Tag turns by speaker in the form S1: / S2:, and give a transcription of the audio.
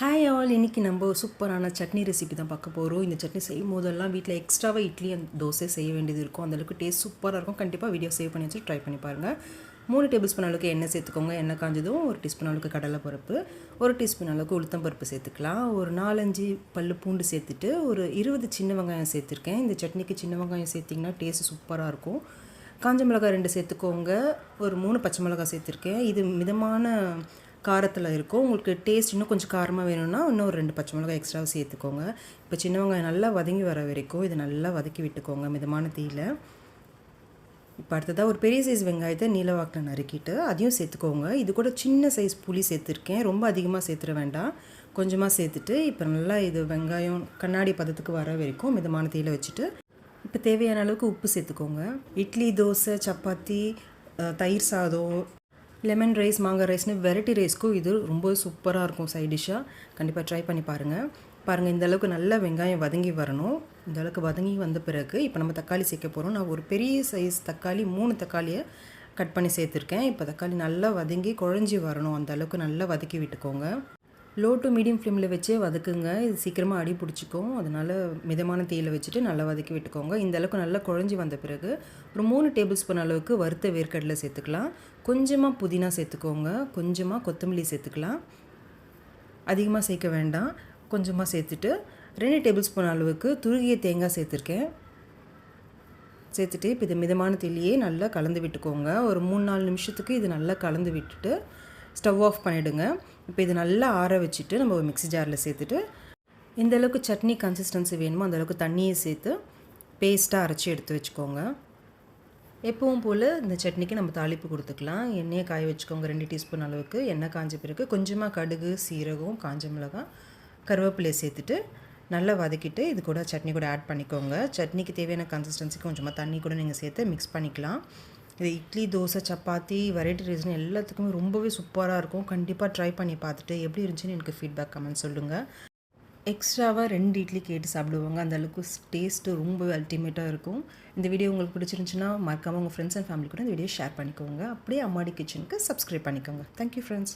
S1: Hi all இன்றைக்கி நம்ம சூப்பரான சட்னி ரெசிபி தான் பார்க்க போகிறோம் இந்த சட்னி செய்யும் போதெல்லாம் வீட்டில் எக்ஸ்ட்ராவாக இட்லி அந்த தோசை செய்ய வேண்டியது இருக்கும். அந்தளவுக்கு டேஸ்ட் சூப்பராக இருக்கும். கண்டிப்பாக வீடியோ சேவ் பண்ணி வச்சு ட்ரை பண்ணி பாருங்கள் மூணு டேபிள் ஸ்பூன் அளவுக்கு எண்ணெய் சேர்த்துக்கோங்க. எண்ணெய் காஞ்சதும் ஒரு டீஸ்பூன் அளவுக்கு கடலை பருப்பு ஒரு டீஸ்பூன் அளவுக்கு உளுத்தம் பருப்பு சேர்த்துக்கலாம். ஒரு நாலஞ்சு பல்லு பூண்டு சேர்த்துட்டு ஒரு இருபது சின்ன வெங்காயம் சேர்த்துருக்கேன். இந்த சட்னிக்கு சின்ன வெங்காயம் சேர்த்திங்கன்னா டேஸ்ட் சூப்பராக இருக்கும். காஞ்ச மிளகாய் ரெண்டு சேர்த்துக்கோங்க. ஒரு மூணு பச்சை மிளகாய் சேர்த்துருக்கேன். இது மிதமான காரத்தில் இருக்கும். உங்களுக்கு டேஸ்ட் இன்னும் கொஞ்சம் காரமாக வேணும்னா இன்னும் ஒரு ரெண்டு பச்சை மிளகாய் எக்ஸ்ட்ரா சேர்த்துக்கோங்க. இப்போ சின்ன வெங்காயம் நல்லா வதங்கி வர வரைக்கும் இதை நல்லா வதக்கி விட்டுக்கோங்க மிதமான தீயில். இப்போ அடுத்ததாக ஒரு பெரிய சைஸ் வெங்காயத்தை நீலவாக்கில் நறுக்கிட்டு அதையும் சேர்த்துக்கோங்க. இது கூட சின்ன சைஸ் புளி சேர்த்துருக்கேன். ரொம்ப அதிகமாக சேர்த்துட வேண்டாம். கொஞ்சமாக சேர்த்துட்டு இப்போ நல்லா இது வெங்காயம் கண்ணாடி பதத்துக்கு வர வரைக்கும் மிதமான தீயில் வச்சுட்டு இப்போ தேவையான அளவுக்கு உப்பு சேர்த்துக்கோங்க. இட்லி தோசை சப்பாத்தி தயிர் சாதம் லெமன் ரைஸ் மாங்காய் ரைஸ்னு வெரைட்டி ரைஸ்க்கும் இது ரொம்ப சூப்பராக இருக்கும் சைட் டிஷ்ஷாக கண்டிப்பாக ட்ரை பண்ணி பாருங்கள் பாருங்கள் இந்த அளவுக்கு நல்லா வெங்காயம் வதங்கி வரணும். இந்த அளவுக்கு வதங்கி வந்த பிறகு இப்போ நம்ம தக்காளி சேர்க்க போகிறோம் நான் ஒரு பெரிய சைஸ் தக்காளி மூணு தக்காளியை கட் பண்ணி சேர்த்துருக்கேன். இப்போ தக்காளி நல்லா வதங்கி குழஞ்சி வரணும். அந்த அளவுக்கு நல்லா வதக்கி விட்டுக்கோங்க. லோ டு மீடியம் ஃப்ளேமில் வச்சே வதக்குங்க. இது சீக்கிரமாக அடி பிடிச்சிக்கும். அதனால் மிதமான தீயில் வச்சுட்டு நல்லா வதக்கி விட்டுக்கோங்க. இந்த அளவுக்கு நல்லா குழஞ்சி வந்த பிறகு ஒரு மூணு டேபிள் ஸ்பூன் அளவுக்கு வறுத்த வேர்க்கடலை சேர்த்துக்கலாம். கொஞ்சமாக புதினா சேர்த்துக்கோங்க. கொஞ்சமாக கொத்தமல்லி சேர்த்துக்கலாம். அதிகமாக சேர்க்க வேண்டாம். கொஞ்சமாக சேர்த்துட்டு ரெண்டு டேபிள் ஸ்பூன் அளவுக்கு துருகிய தேங்காய் சேர்த்துருக்கேன். சேர்த்துட்டு இப்போ இது மிதமான தீலியே நல்லா கலந்து விட்டுக்கோங்க. ஒரு மூணு நாலு நிமிஷத்துக்கு இது நல்லா கலந்து விட்டுட்டு ஸ்டவ் ஆஃப் பண்ணிவிடுங்க இப்போ இது நல்லா ஆற வச்சுட்டு நம்ம ஒரு மிக்ஸி ஜாரில் சேர்த்துட்டு எந்த அளவுக்கு சட்னி கன்சிஸ்டன்சி வேணுமோ அந்த அளவுக்கு தண்ணியை சேர்த்து பேஸ்ட்டாக அரைச்சி எடுத்து வச்சுக்கோங்க. எப்பவும் போல் இந்த சட்னிக்கு நம்ம தாளிப்பு கொடுத்துக்கலாம். எண்ணெயை காய வச்சுக்கோங்க ரெண்டு டீஸ்பூன் அளவுக்கு. எண்ணெய் காஞ்ச பிறகு கொஞ்சமாக கடுகு சீரகம் காஞ்ச மிளகாய் கருவேப்பிலையை சேர்த்துட்டு நல்லா வதக்கிட்டு இது கூட சட்னி கூட ஆட் பண்ணிக்கோங்க. சட்னிக்கு தேவையான கன்சிஸ்டன்சிக்கு கொஞ்சமாக தண்ணி கூட நீங்கள் சேர்த்து மிக்ஸ் பண்ணிக்கலாம். இது இட்லி தோசை சப்பாத்தி வெரைட்டி ரைஸ்னு எல்லாத்துக்குமே ரொம்பவே சூப்பராக இருக்கும். கண்டிப்பாக ட்ரை பண்ணி பார்த்துட்டு எப்படி இருந்துச்சுன்னு எனக்கு ஃபீட்பேக் கமெண்ட் சொல்லுங்கள் எக்ஸ்ட்ராவாக ரெண்டு இட்லி கேட்டு சாப்பிடுவாங்க. அந்த அளவுக்கு டேஸ்ட்டு ரொம்ப அல்டிமேட்டாக இருக்கும். இந்த வீடியோ உங்களுக்கு பிடிச்சிருந்துச்சுன்னா மறக்காமல் உங்கள் ஃப்ரெண்ட்ஸ் அண்ட் ஃபேமிலி கூட இந்த வீடியோ ஷேர் பண்ணிக்கோங்க. அப்படியே அம்மாடி கிச்சனுக்கு சப்ஸ்கிரைப் பண்ணிக்கோங்க. Thank you friends